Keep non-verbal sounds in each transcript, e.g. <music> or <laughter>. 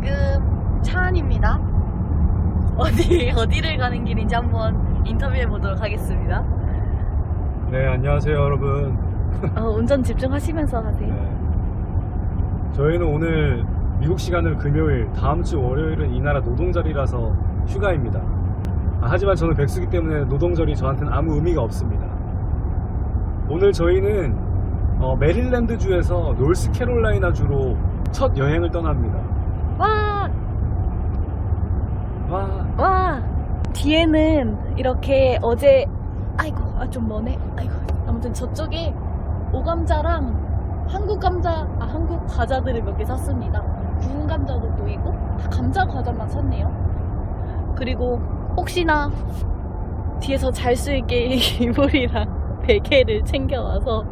지금 차 안입니다. 어디 <laughs> 어디를 가는 길인지 한번 인터뷰해 보도록 하겠습니다. 네, 안녕하세요, 여러분. 어, 운전 집중하시면서 하세요. 네. 저희는 오늘 미국 시간으로 금요일, 다음 주 월요일은 이 나라 노동절이라서 휴가입니다. 아, 하지만 저는 백수기 때문에 노동절이 저한테는 아무 의미가 없습니다. 오늘 저희는 어, 메릴랜드 주에서 노스캐롤라이나 주로 첫 여행을 떠납니다. 와, 와, 와. 뒤에는 이렇게 어제 아이고 아, 좀 머네. 아이고 아무튼 저쪽에 오감자랑 한국 감자 아 한국 과자들을 몇 개 샀습니다. 구운 감자도 보이고 다 감자 과자만 샀네요. 그리고 혹시나 뒤에서 잘 수 있게 <laughs> 이불이랑 베개를 챙겨와서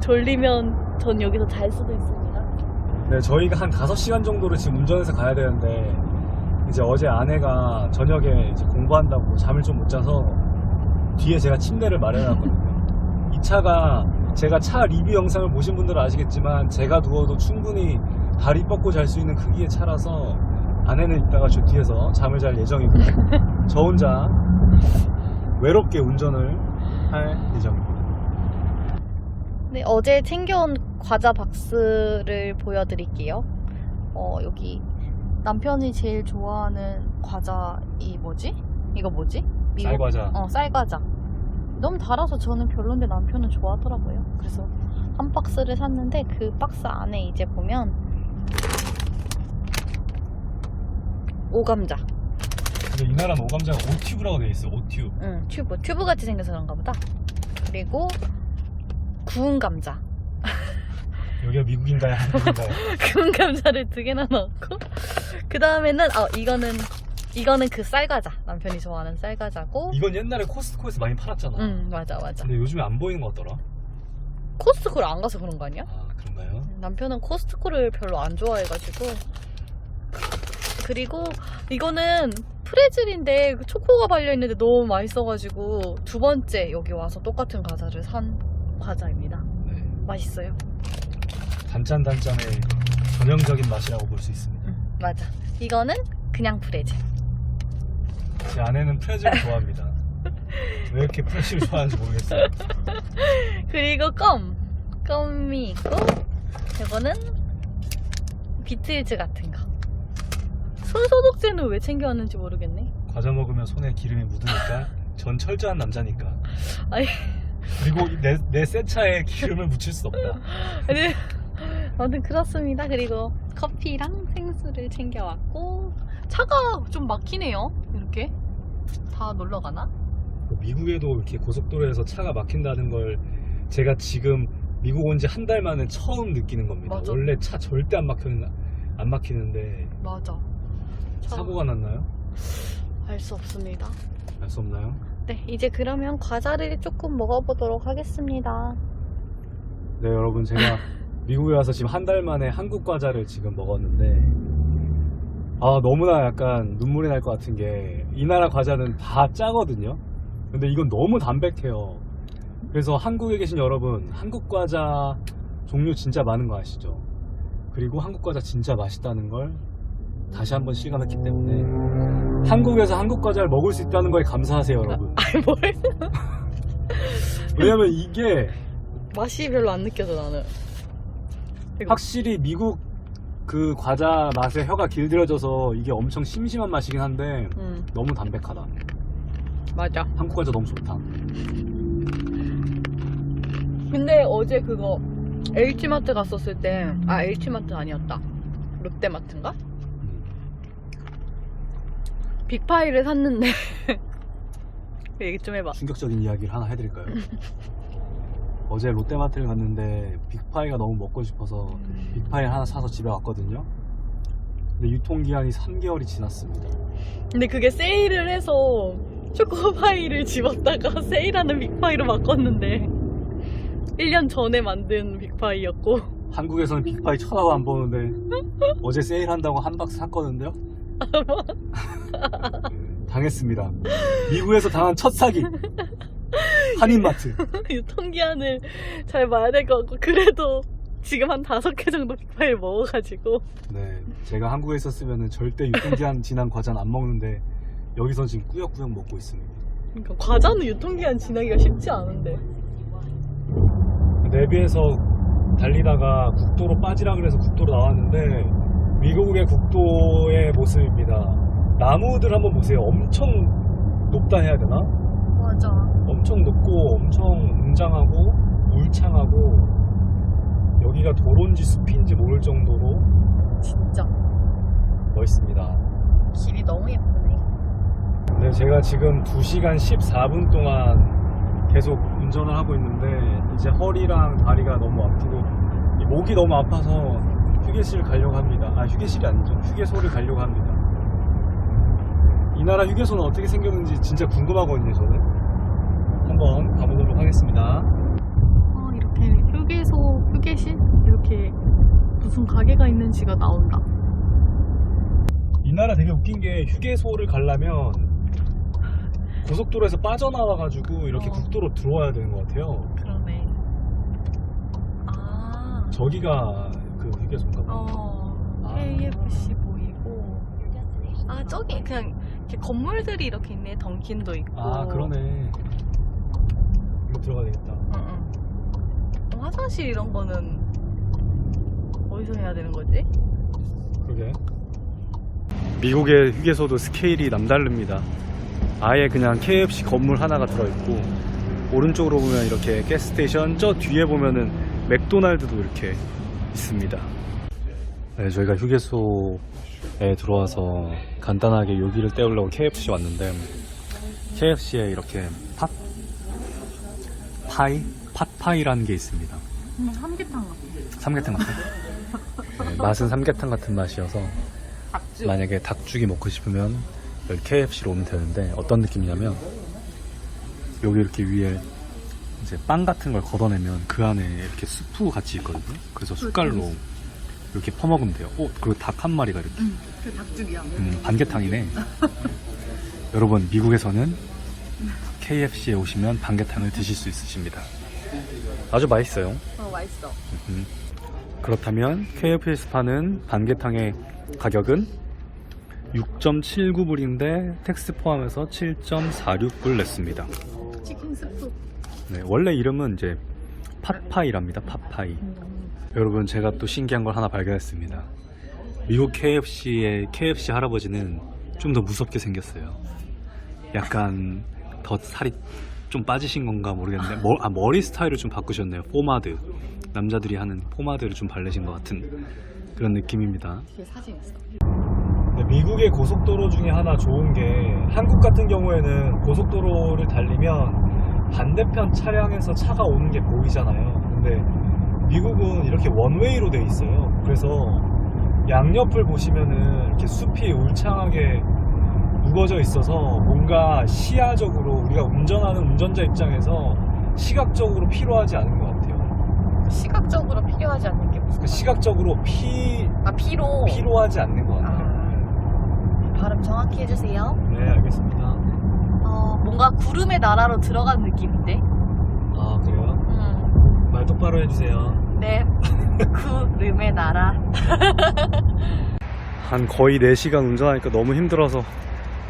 졸리면 전 여기서 잘 수도 있습니다. 네, 저희가 한 5시간 정도를 지금 운전해서 가야 되는데 이제 어제 아내가 저녁에 이제 공부한다고 잠을 좀 못 자서 뒤에 제가 침대를 마련해놨거든요. 이 차가 제가 차 리뷰 영상을 보신 분들은 아시겠지만 제가 누워도 충분히 다리 뻗고 잘 수 있는 크기의 차라서 아내는 이따가 저 뒤에서 잠을 잘 예정이고 저 혼자 외롭게 운전을 할 예정입니다. 네, 어제 챙겨온 과자 박스를 보여드릴게요. 어, 여기 남편이 제일 좋아하는 과자 이 뭐지? 이거 뭐지? 미국- 쌀과자. 어, 쌀과자. 너무 달아서 저는 별론데 남편은 좋아하더라고요. 그래서 한 박스를 샀는데 그 박스 안에 이제 보면 오감자. 근데 이 나라는 오감자가 오튜브라고 되어 있어. 오튜브. 응, 튜브. 튜브 같이 생겨서 그런가 보다. 그리고 구운 감자. 여기가 미국인가요? 한국인가요? <laughs> 구운 감자를 두 개나 넣고 그 다음에는 어 이거는 이거는 그 쌀과자 남편이 좋아하는 쌀과자고 이건 옛날에 코스트코에서 많이 팔았잖아. 응 맞아 맞아 근데 요즘에 안 보이는 것 같더라. 코스트코를 안 가서 그런 거 아니야? 아 그런가요? 남편은 코스트코를 별로 안 좋아해가지고 그리고 이거는 프레즐인데 그 초코가 발려있는데 너무 맛있어가지고 두 번째 여기 와서 똑같은 과자를 산 과자입니다 네. 맛있어요 단짠 단짠의 전형적인 맛이라고 볼 수 있습니다. 응 맞아 이거는 그냥 프레즐 제 아내는 프레즐을 <laughs> 좋아합니다. 왜 이렇게 프레즐을 좋아하는지 모르겠어요. <laughs> 그리고 껌 껌이 있고 이거는 비틀즈 같은 거 손 소독제는 왜 챙겨왔는지 모르겠네 과자 먹으면 손에 기름이 묻으니까 전 철저한 남자니까. 아니. 그리고 내, 내새 차에 기름을 묻힐 수 없다. 네. 아무튼 그렇습니다 그리고 커피랑 생수를 챙겨왔고 차가 좀 막히네요 이렇게 다 놀러 가나? 미국에도 이렇게 고속도로에서 차가 막힌다는 걸 제가 지금 미국 온 지 한 달 만에 처음 느끼는 겁니다. 맞아. 원래 차 절대 안 막히는 안 막히는데 맞아 사고가 났나요? 알 수 없습니다 알 수 없나요? 네 이제 그러면 과자를 조금 먹어보도록 하겠습니다 네 여러분 제가 <laughs> 미국에 와서 지금 한 달 만에 한국 과자를 지금 먹었는데 아 너무나 약간 눈물이 날 것 같은 게 이 나라 과자는 다 짜거든요? 근데 이건 너무 담백해요. 그래서 한국에 계신 여러분 한국 과자 종류 진짜 많은 거 아시죠? 그리고 한국 과자 진짜 맛있다는 걸 다시 한번 실감했기 때문에 한국에서 한국 과자를 먹을 수 있다는 거에 감사하세요 여러분. 아니 뭘? <laughs> 왜냐면 이게 맛이 별로 안 느껴져 나는 확실히 미국 그 과자 맛에 혀가 길들여져서 이게 엄청 심심한 맛이긴 한데 음 너무 담백하다. 맞아 한국 과자 너무 좋다. 근데 어제 그거 H마트 갔었을 때, 아, H마트 아니었다. 롯데마트인가? 빅파이를 샀는데. <laughs> 얘기 좀 해봐. 충격적인 이야기를 하나 해드릴까요? <laughs> 어제 롯데마트를 갔는데 빅파이가 너무 먹고 싶어서 빅파이 하나 사서 집에 왔거든요. 근데 유통기한이 3개월이 지났습니다. 근데 그게 세일을 해서 초코파이를 집었다가 <laughs> 세일하는 빅파이로 바꿨는데. 1년 전에 만든 빅파이였고. 한국에서는 빅파이 쳐다도 안 보는데 어제 세일한다고 한 박스 샀거든요. <laughs> 당했습니다. 미국에서 당한 첫 사기. 한인마트. <laughs> 유통기한을 잘 봐야 될 것 같고. 그래도 지금 한 다섯 개 정도 빅파이를 먹어가지고 네, 제가 한국에 있었으면 절대 유통기한 <laughs> 지난 과자는 안 먹는데 여기선 지금 꾸역꾸역 먹고 있습니다. 그러니까 과자는 유통기한 지나기가 쉽지 않은데 내비에서 달리다가 국도로 빠지라 그래서 국도로 나왔는데 미국의 국도의 모습입니다. 나무들 한번 보세요. 엄청 높다 해야 되나? 맞아 엄청 높고 엄청 웅장하고 울창하고 여기가 도로인지 숲인지 모를 정도로 진짜 멋있습니다. 길이 너무 예쁘네 네, 제가 지금 2시간 14분 동안 계속 운전을 하고 있는데 이제 허리랑 다리가 너무 아프고 이 목이 너무 아파서 휴게실 가려고 합니다. 아, 휴게실이 아니죠. 휴게소를 가려고 합니다. 이 나라 휴게소는 어떻게 생겼는지 진짜 궁금하거든요, 저는. 한번 가보도록 하겠습니다. 아 이렇게 휴게소 휴게실 이렇게 무슨 가게가 있는지가 나온다 이 나라 되게 웃긴 게 휴게소를 가려면 고속도로에서 빠져나와가지고 이렇게 어. 국도로 들어와야 되는 것 같아요. 그러네 아 저기가 그 휴게소인가 봐. 어, 아. KFC 보이고 아 저기 그냥 이렇게 건물들이 이렇게 있네 던킨도 있고 아 그러네 들어가야 되겠다 응, 응. 어, 화장실 이런 거는 어디서 해야 되는 거지? 그러게 미국의 휴게소도 스케일이 남다릅니다 아예 그냥 KFC 건물 하나가 들어있고 오른쪽으로 보면 이렇게 가스스테이션 저 뒤에 보면은 맥도날드도 이렇게 있습니다 네 저희가 휴게소에 들어와서 간단하게 요기를 때우려고 KFC 왔는데 KFC에 이렇게 팥 파이? 팥파이라는 게 있습니다 음, 삼계탕 같아 삼계탕 같아? <laughs> 네, 맛은 삼계탕 같은 맛이어서 닭죽 만약에 닭죽이 먹고 싶으면 여기 KFC로 오면 되는데 어떤 느낌이냐면 여기 이렇게 위에 이제 빵 같은 걸 걷어내면 그 안에 이렇게 수프 같이 있거든요. 그래서 숟갈로 이렇게 퍼먹으면 돼요. 오, 그리고 닭 한 마리가 이렇게. 응, 그 닭죽이야 음, 반개탕이네. 여러분, 미국에서는 KFC에 오시면 반개탕을 드실 수 있으십니다. 아주 맛있어요. 어 맛있어 음. 그렇다면 KFC 파는 반개탕의 가격은 6.79불인데 텍스 포함해서 7.46불 냈습니다. 치킨 스프 네, 원래 이름은 이제 팟파이랍니다. 팟파이. 여러분 제가 또 신기한 걸 하나 발견했습니다. 미국 KFC의 KFC 할아버지는 좀 더 무섭게 생겼어요. 약간 더 살이 좀 빠지신 건가 모르겠는데 머, 아, 머리 스타일을 좀 바꾸셨네요. 포마드. 남자들이 하는 포마드를 좀 바르신 것 같은 그런 느낌입니다. 사진 있어 미국의 고속도로 중에 하나 좋은 게 한국 같은 경우에는 고속도로를 달리면 반대편 차량에서 차가 오는 게 보이잖아요. 근데 미국은 이렇게 원웨이로 돼 있어요. 그래서 양옆을 보시면은 이렇게 숲이 울창하게 우거져 있어서 뭔가 시야적으로 우리가 운전하는 운전자 입장에서 시각적으로 필요하지 않은 것 같아요. 시각적으로 필요하지 않는 게 무슨 그 시각적으로 피, 아 피로 필요하지 않는 것 같아요. 발음 정확히 해주세요 네, 알겠습니다. 어 뭔가 구름의 나라로 들어간 느낌인데 아, 그래요? 음. 말 똑바로 해주세요. 네 <laughs> 구름의 나라 <laughs> 한 거의 4시간 운전하니까 너무 힘들어서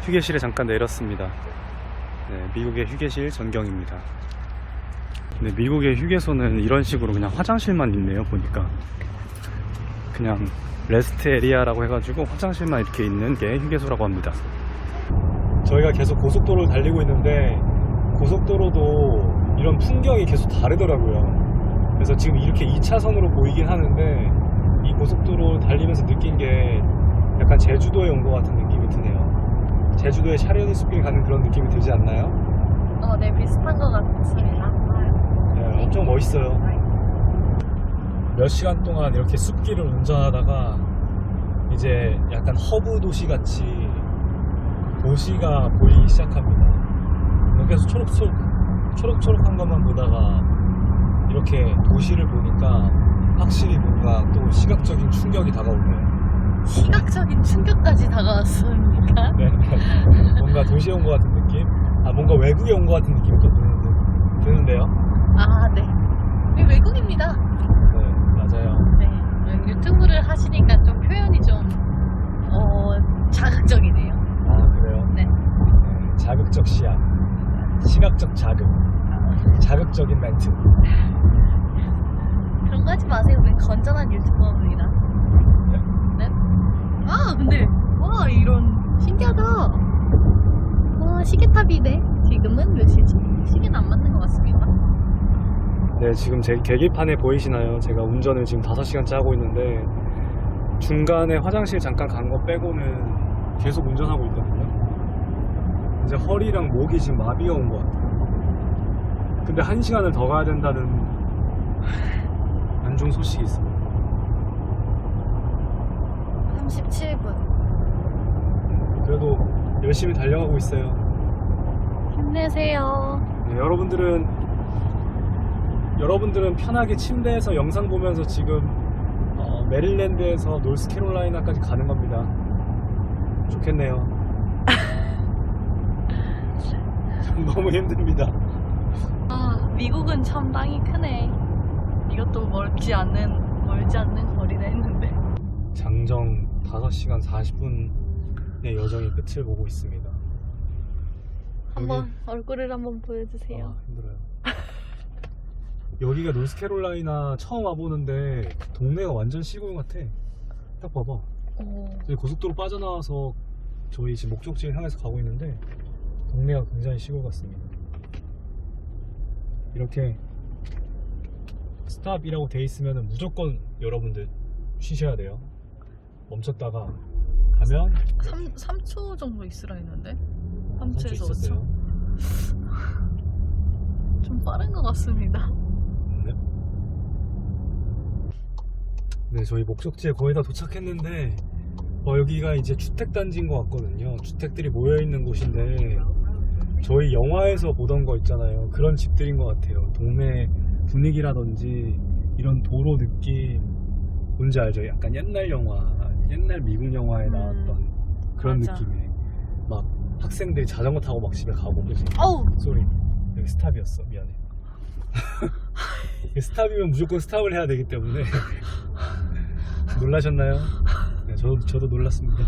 휴게실에 잠깐 내렸습니다. 네, 미국의 휴게실 전경입니다. 근데 미국의 휴게소는 이런 식으로 그냥 화장실만 있네요, 보니까. 그냥 레스트 에리아라고 해가지고 화장실만 이렇게 있는 게 휴게소라고 합니다. 저희가 계속 고속도로를 달리고 있는데 고속도로도 이런 풍경이 계속 다르더라고요. 그래서 지금 이렇게 2차선으로 보이긴 하는데 이 고속도로 달리면서 느낀 게 약간 제주도에 온 것 같은 느낌이 드네요. 제주도에 샤르니 숲길 가는 그런 느낌이 들지 않나요? 어 네 비슷한 것 같습니다 네, 엄청 멋있어요. 몇 시간 동안 이렇게 숲길을 운전하다가 이제 약간 허브 도시 같이 도시가 보이기 시작합니다. 여기서 초록초록 초록초록한 것만 보다가 이렇게 도시를 보니까 확실히 뭔가 또 시각적인 충격이 다가오네요. 시각적인 충격까지 다가왔습 니까? 네. 뭔가 도시에 온 것 같은 느낌? 아 뭔가 외국에 온 것 같은 느낌이 또 드는데, 드는데요? 아 네 우리 외국입니다 네, 맞아요. 맞아요. 네. 유튜브를 하시니까 좀 표현이 좀, 어, 자극적이네요. 아 그래요? 네. 네, 자극적 시야, 시각적 자극, 자극적인 멘트. <laughs> 그런 거 하지 마세요. 우린 건전한 유튜버입니다. 네? 네? 아, 근데, 와, 이런, 신기하다. 와, 시계탑이네. 지금은 몇 시지? 시계는 안 맞는 것 같습니다. 네, 지금 제 계기판에 보이시나요? 제가 운전을 지금 5시간째 하고 있는데 중간에 화장실 잠깐 간 거 빼고는 계속 운전하고 있거든요. 이제 허리랑 목이 지금 마비가 온 것 같아요. 근데 한 시간을 더 가야 된다는 안 좋은 소식이 있습니다. 37분. 그래도 열심히 달려가고 있어요. 힘내세요. 네, 여러분들은 여러분들은 편하게 침대에서 영상 보면서 지금 어, 메릴랜드에서 노스캐롤라이나까지 가는 겁니다. 좋겠네요. <laughs> <laughs> 너무 힘듭니다. 아, 미국은 참 땅이 크네. 이것도 멀지 않는, 멀지 않는 거리라 했는데. 장정 5시간 40분 의 여정의 끝을 보고 있습니다. 한번 얼굴을 한번 보여주세요. 아, 힘들어요. 여기가 노스캐롤라이나 처음 와보는데 동네가 완전 시골 같아. 딱 봐봐. 오. 저희 고속도로 빠져나와서 저희 지금 목적지를 향해서 가고 있는데 동네가 굉장히 시골 같습니다. 이렇게 스탑이라고 돼 있으면 무조건 여러분들 쉬셔야 돼요. 멈췄다가 가면 3, 3초 정도 있으라 했는데? 삼초 3초에서 있었어요. 5초. 좀 빠른 것 같습니다. 네. 네, 저희 목적지에 거의 다 도착했는데 어, 여기가 이제 주택 단지인 것 같거든요. 주택들이 모여 있는 곳인데 저희 영화에서 보던 거 있잖아요. 그런 집들인 것 같아요. 동네 분위기라든지 이런 도로 느낌 뭔지 알죠? 약간 옛날 영화, 옛날 미국 영화에 음, 나왔던 그런 맞아. 느낌의 막 학생들이 자전거 타고 막 집에 가고 그지? 어우! 소리 여기 스탑이었어 미안해 <laughs> 이게 스탑이면 무조건 스탑을 해야 되기 때문에 <laughs> 놀라셨나요? 네, 저도 저도 놀랐습니다.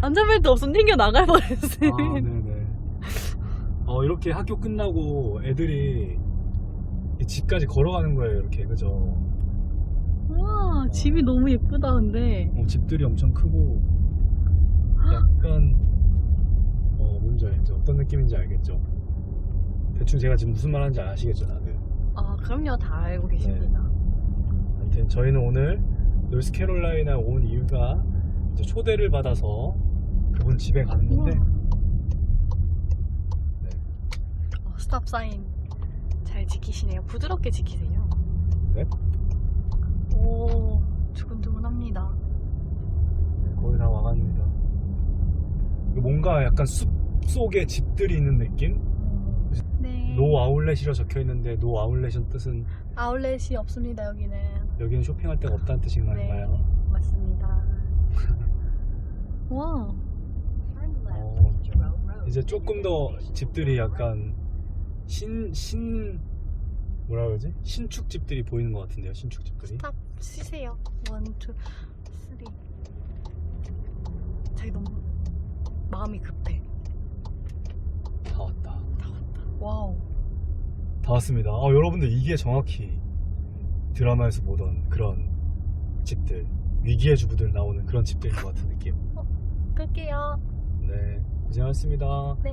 안전벨트 없으면 튕겨 나갈 뻔했어요. 아, 네네. 어 이렇게 학교 끝나고 애들이 이 집까지 걸어가는 거예요 이렇게 그죠? 와, 집이 너무 예쁘다, 근데. 어, 집들이 엄청 크고 약간 어 뭔지 알죠? 어떤 느낌인지 알겠죠? 대충 제가 지금 무슨 말 하는지 아시겠죠 다들? 아, 그럼요. 다 알고 계십니다. 아무튼 저희는 오늘 노스캐롤라이나 온 이유가 이제 초대를 받아서 그분 집에 가는 건데 우와. 네. 어, 스탑 사인 잘 지키시네요. 부드럽게 지키세요. 네? 오, 두근두근합니다. 네, 거의 다 와갑니다. 뭔가 약간 숲 속에 집들이 있는 느낌? 네. 노 아울렛이라 적혀 있는데 노 아울렛은 뜻은 아울렛이 없습니다, 여기는. 여기는 쇼핑할 데가 없다는 뜻인가요? 네. 맞습니다. <laughs> 와, 어, 이제 조금 더 집들이 약간 신, 신, 뭐라 그러지? 신축 집들이 보이는 것 같은데요, 신축 집들이. 스탑 쉬세요. 원, 투, 쓰리. 자기 너무 마음이 급해. 다 왔다. 다 왔다. 와우. 다 왔습니다. 아, 여러분들 이게 정확히 드라마에서 보던 그런 집들, 위기의 주부들 나오는 그런 집들인 것 같은 느낌. 끌게요. 네, 고생하셨습니다. 네.